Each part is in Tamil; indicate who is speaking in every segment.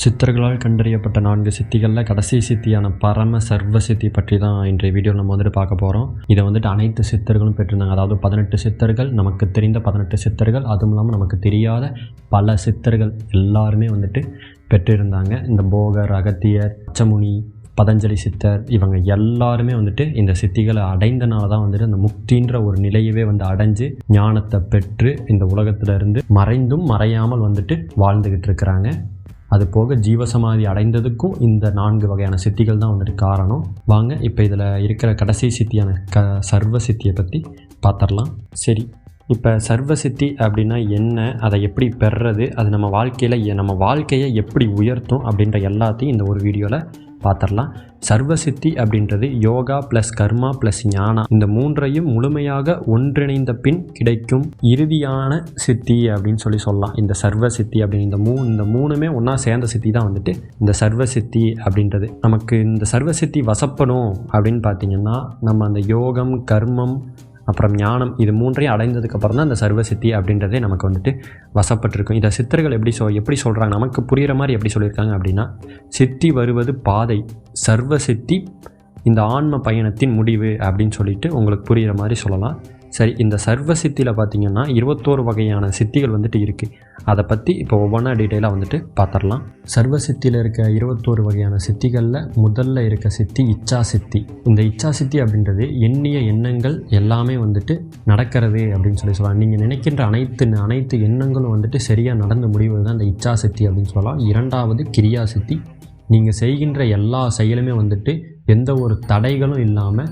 Speaker 1: சித்தர்களால் கண்டறியப்பட்ட நான்கு சித்திகளில் கடைசி சித்தியான பரம சர்வ சித்தி பற்றி தான் இன்றைய வீடியோ நம்ம வந்துட்டு பார்க்க போகிறோம் இதை வந்துட்டு அனைத்து சித்தர்களும் பெற்றிருந்தாங்க. அதாவது பதினெட்டு சித்தர்கள் நமக்கு தெரிந்த பதினெட்டு சித்தர்கள் அதுவும் இல்லாமல் நமக்கு தெரியாத பல சித்தர்கள் எல்லாருமே வந்துட்டு பெற்றிருந்தாங்க. இந்த போகர் அகத்தியர் அச்சமுனி பதஞ்சலி சித்தர் இவங்க எல்லாருமே வந்துட்டு இந்த சித்திகளை அடைந்தனால தான் வந்துட்டு அந்த முக்தின்ற ஒரு நிலையவே வந்து அடைஞ்சு ஞானத்தை பெற்று இந்த உலகத்திலிருந்து மறைந்தும் மறையாமல் வந்துட்டு வாழ்ந்துக்கிட்டு இருக்கிறாங்க. அது போக ஜீவசமாதி அடைந்ததுக்கும் இந்த நான்கு வகையான சித்திகள் தான் வந்துட்டு காரணம். வாங்க இப்போ இதில் இருக்கிற கடைசி சித்தியான க சர்வ சித்தியை பற்றி பார்த்துடலாம் சரி இப்போ சர்வ சித்தி அப்படின்னா என்ன? அதை எப்படி பெறுறது அது நம்ம வாழ்க்கையில் எ- நம்ம வாழ்க்கையை எப்படி உயர்த்தும் அப்படின்ற எல்லாத்தையும் இந்த ஒரு வீடியோவில் பார்த்துடலாம். சர்வசித்தி அப்படின்றது யோகா ப்ளஸ் கர்மா ப்ளஸ் ஞானா இந்த மூன்றையும் முழுமையாக ஒன்றிணைந்த பின் கிடைக்கும் இறுதியான சித்தி அப்படின்னு சொல்லி சொல்லலாம். இந்த சர்வ சித்தி அப்படின்னு இந்த மூ இந்த மூணுமே ஒன்றா சேர்ந்த சித்தி தான் வந்துட்டு இந்த சர்வ சித்தி அப்படின்றது. நமக்கு இந்த சர்வ சித்தி வசப்படும் அப்படின்னு பார்த்தீங்கன்னா நம்ம அந்த யோகம் கர்மம் அப்புறம் ஞானம் இது மூன்றையும் அடைந்ததுக்கப்புறம் தான் இந்த சர்வசித்தி அப்படின்றதே நமக்கு வந்துட்டு வசப்பட்டிருக்கும். இதை சித்தர்கள் எப்படி சொ எப்படி சொல்கிறாங்க நமக்கு புரிகிற மாதிரி எப்படி சொல்லியிருக்காங்க அப்படின்னா சித்தி வருவது பாதை சர்வசித்தி இந்த ஆன்ம பயணத்தின் முடிவு அப்படின்னு சொல்லிட்டு உங்களுக்கு புரிகிற மாதிரி சொல்லலாம். சரி இந்த சர்வ சித்தியில் பார்த்தீங்கன்னா இருபத்தோரு வகையான சித்திகள் வந்துட்டு இருக்குது அதை பற்றி இப்போ ஒவ்வொன்றா டீட்டெயிலாக வந்துட்டு பார்த்துடலாம் சர்வ சித்தியில் இருக்க இருபத்தோரு வகையான சித்திகளில் முதல்ல இருக்க சித்தி இச்சா சித்தி. இந்த இச்சா சித்தி அப்படின்றது எண்ணிய எண்ணங்கள் எல்லாமே வந்துட்டு நடக்கிறது அப்படின்னு சொல்லி சொல்லலாம். நீங்கள் நினைக்கின்ற அனைத்து அனைத்து எண்ணங்களும் வந்துட்டு சரியாக நடந்து முடிவது தான் இந்த இச்சா சித்தி அப்படின்னு சொல்லலாம். இரண்டாவது கிரியா சித்தி. நீங்கள் செய்கின்ற எல்லா செயலுமே வந்துட்டு எந்த ஒரு தடைகளும் இல்லாமல்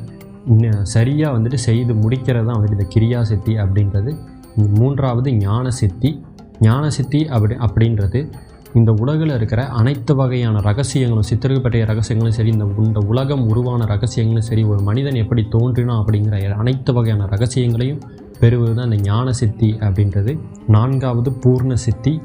Speaker 1: சரியாக வந்துட்டு செய்து முடிக்கிறது தான் வந்துட்டு இந்த கிரியா சித்தி அப்படின்றது மூன்றாவது ஞான சித்தி ஞான சித்தி அப்படி அப்படின்றது இந்த உலகில் இருக்கிற அனைத்து வகையான ரகசியங்களும் சித்தர்கள் பற்றிய ரகசியங்களும் சரி இந்த இந்த உலகம் உருவான ரகசியங்களும் சரி ஒரு மனிதன் எப்படி தோன்றினான் அப்படிங்கிற அனைத்து வகையான ரகசியங்களையும் பெறுவது தான் இந்த ஞான சித்தி அப்படின்றது. நான்காவது பூர்ண சித்தி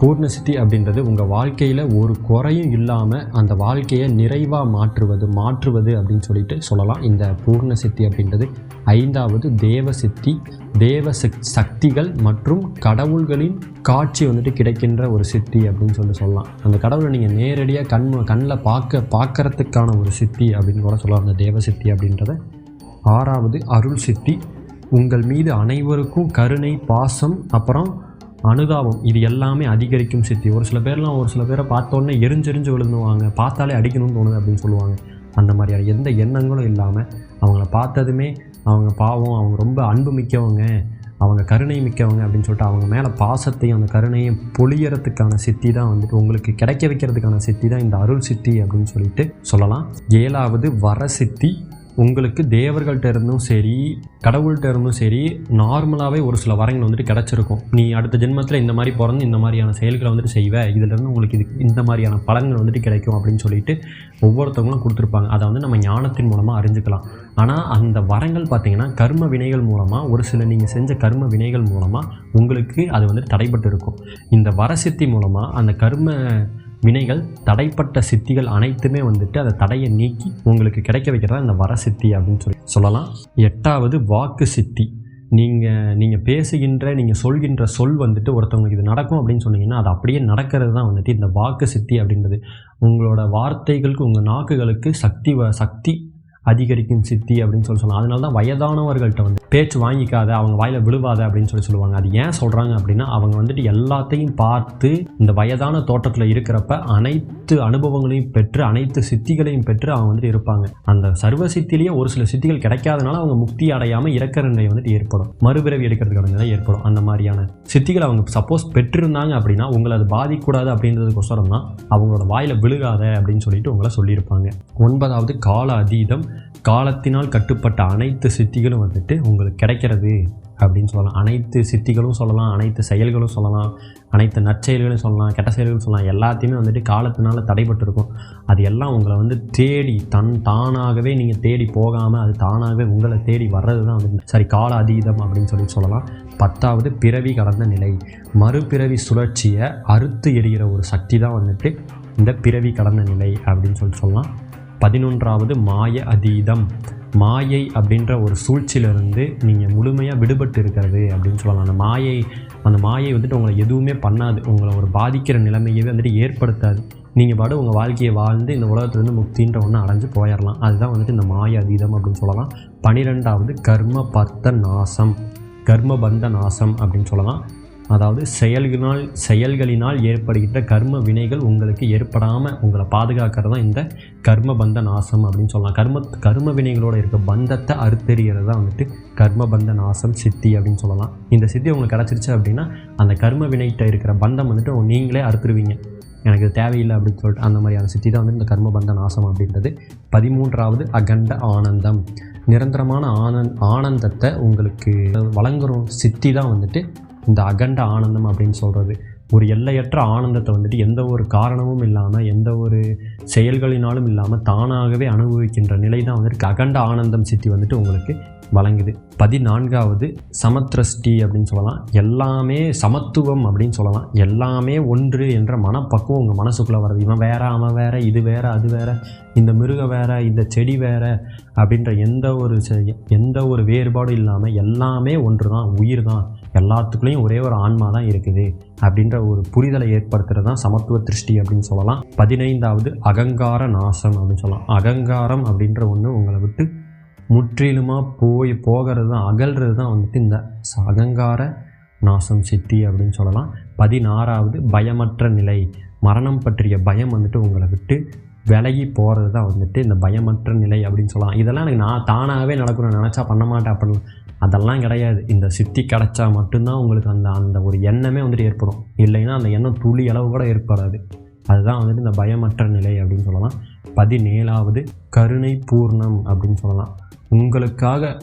Speaker 1: பூர்ணசித்தி அப்படின்றது உங்கள் வாழ்க்கையில் ஒரு குறையும் இல்லாமல் அந்த வாழ்க்கையை நிறைவாக மாற்றுவது மாற்றுவது அப்படின்னு சொல்லிட்டு சொல்லலாம். இந்த பூர்ணசித்தி அப்படின்றது ஐந்தாவது தேவ சித்தி தேவ சக்திகள் மற்றும் கடவுள்களின் காட்சி வந்துட்டு கிடைக்கின்ற ஒரு சித்தி அப்படின்னு சொல்லி சொல்லலாம். அந்த கடவுளை நீங்கள் நேரடியாக கண் கண்ணில் பார்க்க பார்க்கறதுக்கான ஒரு சித்தி அப்படின்னு கூட சொல்லலாம். அந்த தேவ சித்தி அப்படின்றத. ஆறாவது அருள் சித்தி. உங்கள் மீது அனைவருக்கும் கருணை பாசம் அப்புறம் அனுதாபம் இது எல்லாமே அதிகரிக்கும் சித்தி. ஒரு சில பேர்லாம் ஒரு சில பேரை பார்த்தோன்னே எரிஞ்செரிஞ்சு விழுந்துவாங்க பார்த்தாலே அடிக்கணும்னு தோணுது அப்படின்னு சொல்லுவாங்க. அந்த மாதிரியான எந்த எண்ணங்களும் இல்லாமல் அவங்கள பார்த்ததுமே அவங்க பாவம் அவங்க ரொம்ப அன்பு மிக்கவங்க அவங்க கருணை மிக்கவங்க அப்படின்னு சொல்லிட்டு அவங்க மேலே பாசத்தையும் அந்த கருணையும் பொழியறதுக்கான சித்தி தான் வந்துட்டு உங்களுக்கு கிடைக்க வைக்கிறதுக்கான சித்தி தான் இந்த அருள் சித்தி அப்படின்னு சொல்லிட்டு சொல்லலாம். ஏழாவது வர சித்தி உங்களுக்கு தேவர்கள்ட்ட இருந்தும் சரி கடவுள்கிட்ட இருந்தும் சரி நார்மலாகவே ஒரு சில வரங்கள் வந்துட்டு கிடச்சிருக்கும். நீ அடுத்த ஜென்மத்தில் இந்த மாதிரி பிறந்து இந்த மாதிரியான செயல்களை வந்துட்டு செய்வ இதிலிருந்து உங்களுக்கு இது இந்த மாதிரியான பலன்கள் வந்துட்டு கிடைக்கும் அப்படின்னு சொல்லிட்டு ஒவ்வொருத்தவங்களும் கொடுத்துருப்பாங்க. அதை வந்து நம்ம ஞானத்தின் மூலமாக அறிஞ்சுக்கலாம். ஆனால் அந்த வரங்கள் பார்த்திங்கன்னா கர்ம வினைகள் மூலமாக ஒரு சில நீங்கள் செஞ்ச கர்ம வினைகள் மூலமாக உங்களுக்கு அது வந்து தடைப்பட்டு இருக்கும். இந்த வரசித்தி மூலமாக அந்த கர்ம வினைகள் தடைப்பட்ட சித்திகள் அனைத்துமே வந்துட்டு அந்த தடையை நீக்கி உங்களுக்கு கிடைக்க வைக்கிறதா? இந்த வர சித்தி அப்படின்னு சொல்லி சொல்லலாம். எட்டாவது வாக்கு சித்தி. நீங்கள் நீங்கள் பேசுகின்ற நீங்கள் சொல்கின்ற சொல் வந்துட்டு ஒருத்தவங்களுக்கு இது நடக்கும் அப்படின்னு சொன்னீங்கன்னா அது அப்படியே நடக்கிறது தான் வந்துட்டு இந்த வாக்கு சித்தி அப்படின்றது. உங்களோட வார்த்தைகளுக்கு உங்கள் நாக்குகளுக்கு சக்தி வ சக்தி அதிகரிக்கும் சித்தி அப்படின்னு சொல்லி சொல்லலாம் அதனால தான் வயதானவர்கள்ட்ட வந்து பேச்சு வாங்கிக்காத அவங்க வாயில் விழுவாத அப்படின்னு சொல்லி சொல்லுவாங்க. அது ஏன் சொல்கிறாங்க அப்படின்னா அவங்க வந்துட்டு எல்லாத்தையும் பார்த்து இந்த வயதான தோட்டத்தில் இருக்கிறப்ப அனைத்து அனுபவங்களையும் பெற்று அனைத்து சித்திகளையும் பெற்று அவங்க வந்துட்டு இருப்பாங்க. அந்த சர்வ சித்திலேயே ஒரு சில சித்திகள் கிடைக்காதனால அவங்க முக்தி அடையாமல் இறக்கிற நிலை வந்துட்டு ஏற்படும். மறுபிறவி எடுக்கிறதுக்கான நிலை ஏற்படும். அந்த மாதிரியான சித்திகளை அவங்க சப்போஸ் பெற்றிருந்தாங்க அப்படின்னா உங்களை அது பாதிக்கூடாது அப்படின்றதுக்கொசரம் தான் அவங்களோட வாயில் விழுகாத அப்படின்னு சொல்லிட்டு உங்களை சொல்லியிருப்பாங்க. ஒன்பதாவது கால அதீதம். காலத்தினால் கட்டுப்பட்ட அனைத்து சித்திகளும் வந்துட்டு உங்களுக்கு கிடைக்கிறது அப்படின்னு சொல்லலாம். அனைத்து சித்திகளும் சொல்லலாம் அனைத்து செயல்களும் சொல்லலாம் அனைத்து நற்செயல்களும் சொல்லலாம் கெட்ட செயல்களும் சொல்லலாம். எல்லாத்தையுமே வந்துட்டு காலத்தினால தடைபட்டிருக்கும். இருக்கும் அது எல்லாம் உங்களை வந்து தேடி தன் தானாகவே நீங்கள் தேடி போகாமல் அது தானாகவே உங்களை தேடி வர்றது தான் வந்து சரி கால அதீதம் அப்படின்னு சொல்லி சொல்லலாம். பத்தாவது பிறவி கடந்த நிலை. மறுபிறவி சுழற்சியை அறுத்து எறிகிற ஒரு சக்தி தான் வந்துட்டு இந்த பிறவி கடந்த நிலை அப்படின்னு சொல்லி சொல்லலாம். பதினொன்றாவது மாய அதீதம். மாயை அப்படின்ற ஒரு சூழ்ச்சியிலிருந்து நீங்கள் முழுமையாக விடுபட்டு இருக்கிறது அப்படின்னு சொல்லலாம். அந்த மாயை அந்த மாயை வந்துட்டு உங்களை எதுவுமே பண்ணாது. உங்களை ஒரு பாதிக்கிற நிலைமையவே வந்துட்டு ஏற்படுத்தாது. நீங்கள் பாடு உங்கள் வாழ்க்கையை வாழ்ந்து இந்த உலகத்துலேருந்து முக்தின்ற ஒன்று அடைஞ்சு போயிடலாம். அதுதான் வந்துட்டு இந்த மாய அதீதம் அப்படின்னு சொல்லலாம். பனிரெண்டாவது கர்ம பர்த்த நாசம். கர்ம பந்த நாசம் அப்படின்னு சொல்லலாம். அதாவது செயல்களினால் செயல்களினால் ஏற்படுகின்ற கர்ம வினைகள் உங்களுக்கு ஏற்படாமல் உங்களை பாதுகாக்கிறது தான் இந்த கர்ம பந்த நாசம் அப்படின்னு சொல்லலாம். கர்ம கர்ம வினைகளோட இருக்க பந்தத்தை அறுத்தெறிகிறது தான் வந்துட்டு கர்ம பந்த நாசம் சித்தி அப்படின்னு சொல்லலாம். இந்த சித்தி உங்களுக்கு கிடச்சிருச்சு அப்படின்னா அந்த கர்ம வினைகிட்ட இருக்கிற பந்தம் வந்துட்டு நீங்களே அறுத்துருவீங்க. எனக்கு இது தேவையில்லை அப்படின்னு சொல்லிட்டு அந்த மாதிரியான சித்தி தான் வந்து இந்த கர்மபந்த நாசம் அப்படின்றது. பதிமூன்றாவது அகண்ட ஆனந்தம். நிரந்தரமான ஆனந்த் ஆனந்தத்தை உங்களுக்கு வழங்குற சித்தி தான் வந்துட்டு இந்த அகண்ட ஆனந்தம் அப்படின்னு சொல்கிறது ஒரு எல்லையற்ற ஆனந்தத்தை வந்துட்டு எந்த ஒரு காரணமும் இல்லாமல் எந்த ஒரு செயல்களினாலும் இல்லாமல் தானாகவே அனுபவிக்கின்ற நிலை தான் வந்துட்டு அகண்ட ஆனந்தம் சித்தி வந்துட்டு உங்களுக்கு வழங்குது. பதினான்காவது சமத்ரஷ்டி அப்படின்னு சொல்லலாம். எல்லாமே சமத்துவம் அப்படின்னு சொல்லலாம். எல்லாமே ஒன்று என்ற மனப்பக்குவம் உங்கள் மனசுக்குள்ளே வருது. இவன் வேற அவன் வேற இது வேற அது வேற இந்த மிருகம் வேற இந்த செடி வேற அப்படின்ற எந்த ஒரு எந்த ஒரு வேறுபாடும் இல்லாமல் எல்லாமே ஒன்று தான் உயிர் தான் எல்லாத்துக்குள்ளேயும் ஒரே ஒரு ஆன்மா தான் இருக்குது அப்படின்ற ஒரு புரிதலை ஏற்படுத்துகிறது தான் சமத்துவ திருஷ்டி அப்படின்னு சொல்லலாம். பதினைந்தாவது அகங்கார நாசம் அப்படின்னு சொல்லலாம். அகங்காரம் அப்படின்ற ஒன்று உங்களை விட்டு முற்றிலுமாக போய் போகிறது தான் அகல்றது தான் வந்துட்டு இந்த அகங்கார நாசம் சித்தி அப்படின்னு சொல்லலாம். பதினாறாவது பயமற்ற நிலை. மரணம் பற்றிய பயம் வந்துட்டு உங்களை விட்டு விலகி போகிறது தான் வந்துட்டு இந்த பயமற்ற நிலை அப்படின்னு சொல்லலாம். இதெல்லாம் எனக்கு நான் தானாகவே நடக்கணும் நினச்சா பண்ண மாட்டேன். அப்படின்னு அதெல்லாம் கிடையாது. இந்த சித்தி கிடச்சா மட்டும்தான் உங்களுக்கு அந்த அந்த ஒரு எண்ணமே வந்துட்டு ஏற்படும். இல்லைன்னா அந்த எண்ணம் துளி அளவு கூட ஏற்படாது. அதுதான் வந்துட்டு இந்த பயமற்ற நிலை அப்படின்னு சொல்லலாம். பதினேழாவது கருணை பூர்ணம் அப்படின்னு சொல்லலாம். உங்களுக்காக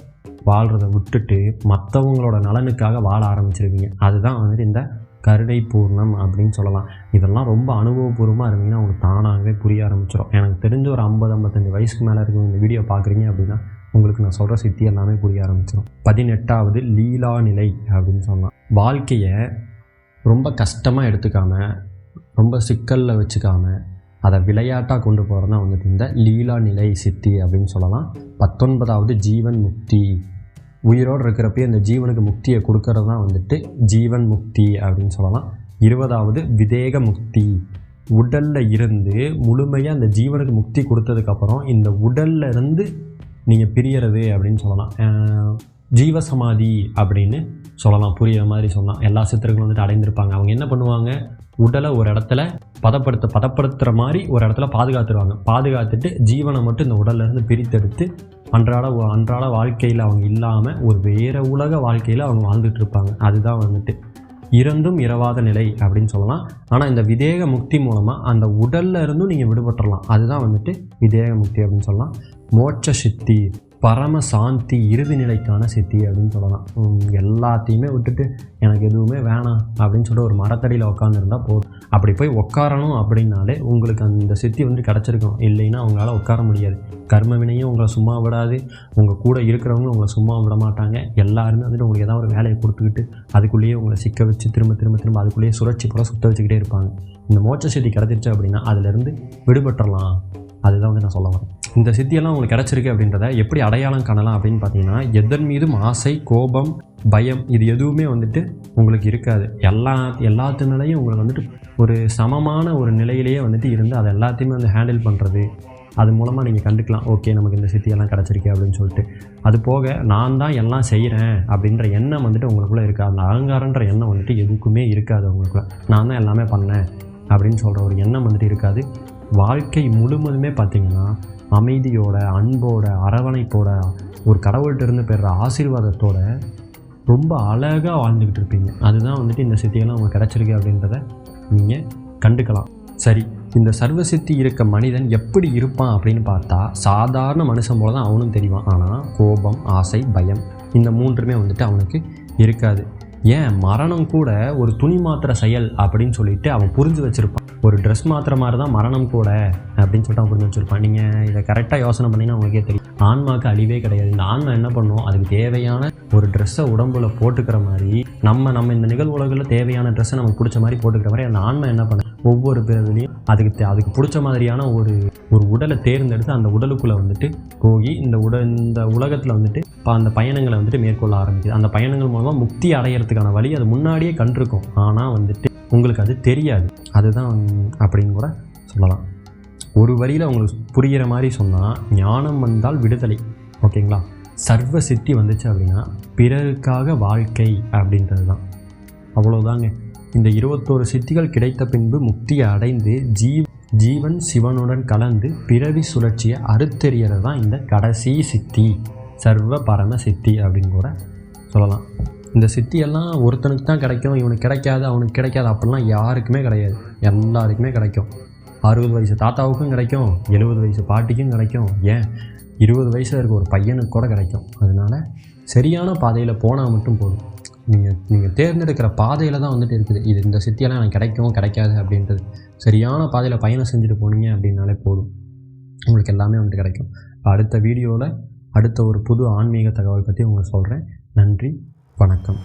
Speaker 1: வாழ்கிறத விட்டுட்டு மற்றவங்களோட நலனுக்காக வாழ ஆரம்பிச்சிருவீங்க. அதுதான் வந்துட்டு இந்த கருணை பூர்ணம் அப்படின்னு சொல்லலாம். இதெல்லாம் ரொம்ப அனுபவபூர்வமாக இருந்தீங்கன்னா உங்களுக்கு தானாகவே புரிய ஆரம்பிச்சிடும் எனக்கு தெரிஞ்ச ஒரு ஐம்பது ஐம்பத்தஞ்சு வயசுக்கு மேலே இருக்கிற இந்த வீடியோ பார்க்குறீங்க அப்படின்னா உங்களுக்கு நான் சொல்கிற சித்தி எல்லாமே புரிய ஆரம்பிச்சிடும் பதினெட்டாவது லீலா நிலை அப்படின்னு சொல்லலாம் வாழ்க்கையை ரொம்ப கஷ்டமாக எடுத்துக்காமல் ரொம்ப சிக்கலில் வச்சுக்காமல் அதை விளையாட்டாக கொண்டு போகிறது தான் வந்துட்டு இந்த லீலா நிலை சித்தி அப்படின்னு சொல்லலாம். பத்தொன்பதாவது ஜீவன் முக்தி உயிரோடு இருக்கிறப்பயே இந்த ஜீவனுக்கு முக்தியை கொடுக்கறது தான் வந்துட்டு ஜீவன் முக்தி அப்படின்னு சொல்லலாம். இருபதாவது விதேக முக்தி. உடலில் இருந்து முழுமையாக அந்த ஜீவனுக்கு முக்தி கொடுத்ததுக்கப்புறம் இந்த உடல்ல இருந்து நீங்கள் பிரியறது அப்படின்னு சொல்லலாம். ஜீவசமாதி அப்படின்னு சொல்லலாம். புரியுற மாதிரி சொல்லலாம். எல்லா சித்தர்களும் வந்துட்டு அடைந்திருப்பாங்க. அவங்க என்ன பண்ணுவாங்க? உடலை ஒரு இடத்துல பதப்படுத்த பதப்படுத்துகிற மாதிரி ஒரு இடத்துல பாதுகாத்துருவாங்க. பாதுகாத்துட்டு ஜீவனை மட்டும் இந்த உடல்லேருந்து பிரித்தெடுத்து அன்றாட அன்றாட வாழ்க்கையில் அவங்க இல்லாமல் ஒரு வேறு உலக வாழ்க்கையில் அவங்க வாழ்ந்துட்டு இருப்பாங்க அதுதான் வந்துட்டு இறந்தும் இரவாத நிலை அப்படின்னு சொல்லலாம். ஆனால் இந்த விதேக முக்தி மூலமாக அந்த உடல்ல இருந்தும் நீங்கள் விடுபட்டுறலாம். அதுதான் வந்துட்டு விதேக முக்தி அப்படின்னு சொல்லலாம். மோட்ச சித்தி. பரம சாந்தி இறுதி நிலைக்கான சித்தி அப்படின்னு சொல்லலாம். எல்லாத்தையுமே விட்டுட்டு எனக்கு எதுவுமே வேணாம் அப்படின்னு சொல்லிட்டு ஒரு மரத்தடியில் உட்காந்துருந்தா போதும். அப்படி போய் உட்காரணும் அப்படின்னாலே உங்களுக்கு அந்த சித்தி வந்து கிடச்சிருக்கும். இல்லைன்னா அவங்களால உட்கார முடியாது. கர்ம வினையும் உங்களை சும்மா விடாது. உங்கள் கூட இருக்கிறவங்களும் உங்களை சும்மா விட மாட்டாங்க. எல்லாருமே வந்துட்டு உங்களுக்கு ஏதாவது ஒரு வேலையை கொடுத்துக்கிட்டு அதுக்குள்ளேயே உங்களை சிக்க வச்சு திரும்ப திரும்ப திரும்ப அதுக்குள்ளேயே சுழற்சி கூட சுத்த வச்சுக்கிட்டே இருப்பாங்க. இந்த மோட்ச சித்தி கிடச்சிருச்சு அப்படின்னா அதுலேருந்து விடுபட்டுறலாம். அதுதான் வந்து நான் சொல்ல வரேன். இந்த சித்தியெல்லாம் உங்களுக்கு கிடச்சிருக்கு அப்படின்றத எப்படி அடையாளம் காணலாம் அப்படின்னு பார்த்தீங்கன்னா எதன் மீதும் ஆசை கோபம் பயம் இது எதுவுமே வந்துட்டு உங்களுக்கு இருக்காது. எல்லா எல்லாத்து உங்களுக்கு வந்துட்டு ஒரு சமமான ஒரு நிலையிலேயே வந்துட்டு இருந்து அதை எல்லாத்தையுமே வந்து ஹேண்டில் பண்ணுறது அது மூலமாக நீங்கள் கண்டுக்கலாம். ஓகே நமக்கு இந்த சித்தியெல்லாம் கிடச்சிருக்கு அப்படின்னு சொல்லிட்டு. அது போக நான் தான் எல்லாம் செய்கிறேன் அப்படின்ற எண்ணம் வந்துட்டு உங்களுக்குள்ளே இருக்காது. அந்த அகங்காரன்ற எண்ணம் வந்துட்டு எதுக்குமே இருக்காது உங்களுக்குள்ள. நான் தான் எல்லாமே பண்ணேன் அப்படின்னு சொல்கிற ஒரு எண்ணம் வந்துட்டு இருக்காது. வாழ்க்கை முழுவதுமே பார்த்திங்கன்னா அமைதியோட அன்போட அரவணைப்போட ஒரு கடவுள்கிட்ட இருந்து பெறுற ஆசீர்வாதத்தோட ரொம்ப அழகாக வாழ்ந்துக்கிட்டு இருப்பீங்க. அதுதான் வந்துட்டு இந்த சித்தியெல்லாம் உங்களுக்கு கிடச்சிருக்கு அப்படின்றத நீங்கள் கண்டுக்கலாம். சரி இந்த சர்வசித்தி இருக்க மனிதன் எப்படி இருப்பான் அப்படின்னு பார்த்தா சாதாரண மனுஷன் போல தான் அவனும் தெரிவான். ஆனால் கோபம் ஆசை பயம் இந்த மூன்றுமே வந்துட்டு அவனுக்கு இருக்காது. ஏன்? மரணம் கூட ஒரு துணி மாத்திர செயல் அப்படின்னு சொல்லிட்டு அவன் புரிஞ்சு வச்சுருப்பான். ஒரு ட்ரெஸ் மாத்திர மாதிரி தான் மரணம் கூட அப்படின்னு சொல்லிட்டு அவன் புரிஞ்சு வச்சுருப்பான் நீங்கள் இதை கரெக்டாக யோசனை பண்ணிங்கன்னா உங்களுக்கே தெரியும். ஆன்மாவுக்கு அழிவே கிடையாது. இந்த ஆன்மா என்ன பண்ணும்? அதுக்கு தேவையான ஒரு ட்ரெஸ்ஸை உடம்புல போட்டுக்கிற மாதிரி நம்ம நம்ம இந்த நிகழ்வுலகில் தேவையான ட்ரெஸ்ஸை நமக்கு பிடிச்ச மாதிரி போட்டுக்கிற மாதிரி அந்த ஆன்மா என்ன பண்ண ஒவ்வொரு பிறவிலையும் அதுக்கு தே- அதுக்கு பிடிச்ச மாதிரியான ஒரு ஒரு உடலை தேர்ந்தெடுத்து அந்த உடலுக்குள்ளே வந்துட்டு போய் இந்த உட இந்த உலகத்தில் வந்துட்டு இப்போ அந்த பயணங்களை வந்துட்டு மேற்கொள்ள ஆரம்பிக்குது. அந்த பயணங்கள் மூலமாக முக்தி அடையிறதுக்கான வழி அது முன்னாடியே கண்டிருக்கும். ஆனால் வந்துட்டு உங்களுக்கு அது தெரியாது. அதுதான் அப்படின்னு கூட சொல்லலாம். ஒரு வரியில் உங்களுக்கு புரிகிற மாதிரி சொன்னால் ஞானம் வந்தால் விடுதலை. ஓகேங்களா? சர்வ சித்தி வந்துச்சு அப்படின்னா பிறருக்காக வாழ்க்கை அப்படின்றது தான் அவ்வளோதாங்க இந்த இருபத்தோரு சித்திகள் கிடைத்த பின்பு முக்தியை அடைந்து ஜீவ் ஜீவன் சிவனுடன் கலந்து பிறவி சுழற்சியை அறுத்தெறியறது தான் இந்த கடைசி சித்தி. சர்வ பரம சித்தி அப்படின்னு கூட சொல்லலாம். இந்த சித்தியெல்லாம் ஒருத்தனுக்கு தான் கிடைக்கும் இவனுக்கு கிடைக்காது அவனுக்கு கிடைக்காது அப்படிலாம் யாருக்குமே கிடையாது. எல்லாருக்குமே கிடைக்கும். அறுபது வயசு தாத்தாவுக்கும் கிடைக்கும் எழுபது வயசு பாட்டிக்கும் கிடைக்கும் ஏன்? இருபது வயசில் இருக்க ஒரு பையனுக்கு கூட கிடைக்கும். அதனால சரியான பாதையில் போனால் மட்டும் போதும். நீங்கள் நீங்கள் தேர்ந்தெடுக்கிற பாதையில் தான் வந்துட்டு இருக்குது. இது இந்த சித்தியெல்லாம் எனக்கு கிடைக்கும் கிடைக்காது அப்படின்றது. சரியான பாதையில் பயணம் செஞ்சுட்டு போனீங்க அப்படின்னாலே போதும். உங்களுக்கு எல்லாமே வந்துட்டு கிடைக்கும். அடுத்த வீடியோவில் அடுத்த ஒரு புது ஆன்மீக தகவல் பற்றி உங்களுக்கு சொல்கிறேன் நன்றி. வணக்கம்.